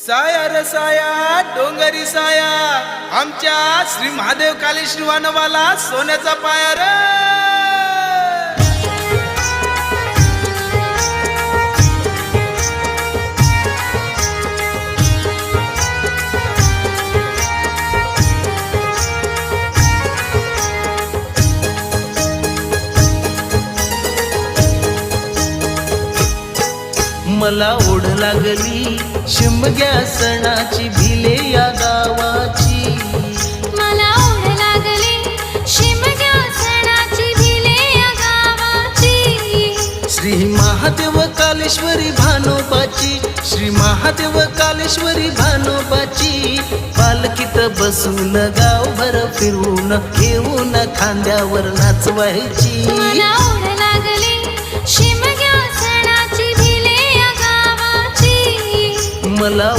साया रे साया डोंगरी साया आमच्या श्री महादेव काली श्रीवानवाला सोन्याचा पाया रे. मला ओढ लागली. शिमग्या सणाची भिले या गावाची. मला ओढ लागली. शिमग्या सणाची भिले या गावाची. श्री महादेव कालेश्वरी भानोबाची. श्री महादेव कालेश्वरी भानोबाची. पालखीत बसून गावभर फिरून घेऊन खांद्यावर नाचवायची. शिमग्या